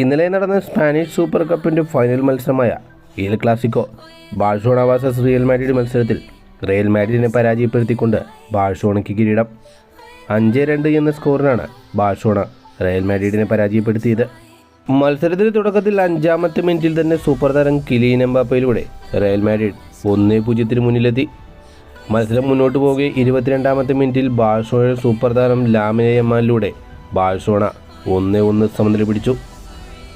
ഇന്നലെ നടന്ന Spanish super കപ്പിന്റെ final മത്സരമായ El Clasico Barcelona versus Real Madrid മത്സരത്തിൽ റിയൽ മാഡ്രിഡിനെ പരാജയപ്പെടുത്തിക്കൊണ്ട് ബാഴ്സോണയ്ക്ക് കിരീടം. അഞ്ച് രണ്ട് എന്ന സ്കോറിനാണ് ബാഴ്സോണ റയൽ മാഡ്രിഡിനെ പരാജയപ്പെടുത്തിയത്. മത്സരത്തിന് തുടക്കത്തിൽ അഞ്ചാമത്തെ മിനിറ്റിൽ തന്നെ സൂപ്പർ താരം കിലീൻ എംബാപ്പയിലൂടെ റയൽ മാഡ്രിഡ് ഒന്നേ പൂജ്യത്തിന് മുന്നിലെത്തി. മത്സരം മുന്നോട്ട് പോകെ ഇരുപത്തിരണ്ടാമത്തെ മിനിറ്റിൽ ബാഴ്സോണയുടെ സൂപ്പർ താരം ലാമിനെ യമാലിലൂടെ ബാഴ്സോണ ഒന്നേ ഒന്ന് സമനില പിടിച്ചു.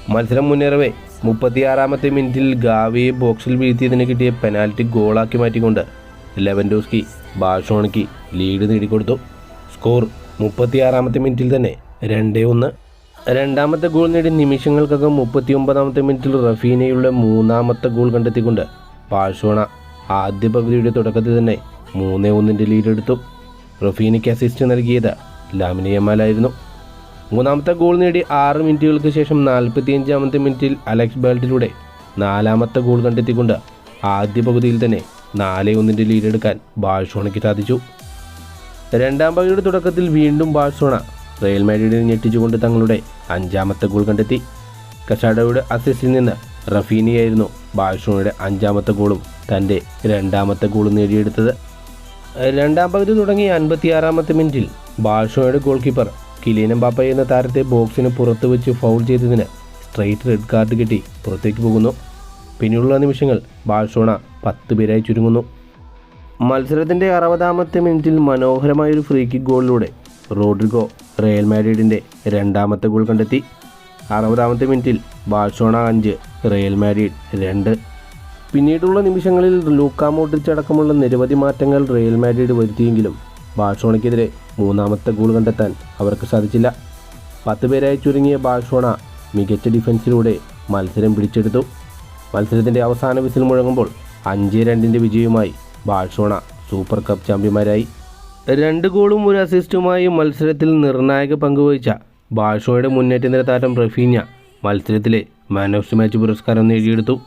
മത്സരം മുന്നേറവേ. മുപ്പത്തിയാറാമത്തെ മിനിറ്റിൽ ഗാവിയെ ബോക്സിൽ വീഴ്ത്തിയതിന് കിട്ടിയ പെനാൽറ്റി ഗോളാക്കി മാറ്റിക്കൊണ്ട് ലെവൻഡോസ്കി ബാഴ്സോണയ്ക്ക് ലീഡ് നേടിക്കൊടുത്തു. സ്കോർ മുപ്പത്തിയാറാമത്തെ മിനിറ്റിൽ തന്നെ രണ്ടേ ഒന്ന്. രണ്ടാമത്തെ ഗോൾ നേടി നിമിഷങ്ങൾക്കകം മുപ്പത്തിയൊമ്പതാമത്തെ മിനിറ്റിൽ റഫീനയുടെ മൂന്നാമത്തെ ഗോൾ കണ്ടെത്തിക്കൊണ്ട് ബാഴ്സോണ ആദ്യ പകുതിയുടെ തുടക്കത്തിൽ തന്നെ മൂന്നേ ഒന്നിന്റെ ലീഡ് എടുത്തു. റഫീനയ്ക്ക് അസിസ്റ്റ് നൽകിയത് ലാമിനിയമാലായിരുന്നു. മൂന്നാമത്തെ ഗോൾ നേടി ആറ് മിനിറ്റുകൾക്ക് ശേഷം നാൽപ്പത്തിയഞ്ചാമത്തെ മിനിറ്റിൽ അലക്സ് ബേൾട്ടിലൂടെ നാലാമത്തെ ഗോൾ കണ്ടെത്തിക്കൊണ്ട് ആദ്യ പകുതിയിൽ തന്നെ നാല് ഒന്നിന്റെ ലീഡെടുക്കാൻ ബാഴ്സോണയ്ക്ക് സാധിച്ചു. രണ്ടാം പകുതിയുടെ തുടക്കത്തിൽ വീണ്ടും ബാഴ്സോണ റയൽ മാഡ്രിഡിനെ ഞെട്ടിച്ചുകൊണ്ട് തങ്ങളുടെ അഞ്ചാമത്തെ ഗോൾ കണ്ടെത്തി. കഷാഡോയുടെ അസിസ്റ്റിൽ നിന്ന് റഫീനിയായിരുന്നു ബാഴ്സോണയുടെ അഞ്ചാമത്തെ ഗോളും തന്റെ രണ്ടാമത്തെ ഗോളും നേടിയെടുത്തത്. രണ്ടാം പകുതി തുടങ്ങി അൻപത്തിയാറാമത്തെ മിനിറ്റിൽ ബാഴ്സോണയുടെ ഗോൾ കീപ്പർ കിലിയൻ എംബാപ്പ എന്ന താരത്തെ ബോക്സിന് പുറത്ത് വെച്ച് ഫൗൾ ചെയ്തതിന് സ്ട്രൈറ്റ് റെഡ് കാർഡ് കിട്ടി. പുറത്തേക്ക് പോകുന്നു. പിന്നീടുള്ള നിമിഷങ്ങൾ ബാഴ്സോണ പത്ത് പേരായി ചുരുങ്ങുന്നു. മത്സരത്തിന്റെ അറുപതാമത്തെ മിനിറ്റിൽ മനോഹരമായൊരു ഫ്രീ കിക്ക് ഗോളിലൂടെ റോഡ്രിഗോ റയൽ മാഡ്രിഡിന്റെ രണ്ടാമത്തെ ഗോൾ കണ്ടെത്തി. അറുപതാമത്തെ മിനിറ്റിൽ ബാഴ്സോണ അഞ്ച് റയൽ മാഡ്രിഡ് രണ്ട്. പിന്നീടുള്ള നിമിഷങ്ങളിൽ ലൂക്കാമോട്ടിച്ചടക്കമുള്ള നിരവധി മാറ്റങ്ങൾ റയൽ മാഡ്രിഡ് വരുത്തിയെങ്കിലും ബാഴ്സോണയ്ക്കെതിരെ മൂന്നാമത്തെ ഗോൾ കണ്ടെത്താൻ അവർക്ക് സാധിച്ചില്ല. പത്ത് പേരായി ചുരുങ്ങിയ ബാഴ്സോണ മികച്ച ഡിഫൻസിലൂടെ മത്സരം പിടിച്ചെടുത്തു. മത്സരത്തിന്റെ അവസാന വിസിൽ മുഴങ്ങുമ്പോൾ അഞ്ച് രണ്ടിന്റെ വിജയവുമായി ബാഴ്സോണ സൂപ്പർ കപ്പ് ചാമ്പ്യന്മാരായി. രണ്ട് ഗോളും ഒരു അസിസ്റ്റുമായി മത്സരത്തിൽ നിർണായക പങ്കുവഹിച്ച ബാഴ്സോയുടെ മുന്നേറ്റ നിര താരം റഫീഞ്ഞ മത്സരത്തിലെ മാൻ ഓഫ് ദി മാച്ച് പുരസ്കാരം നേടിയെടുത്തു.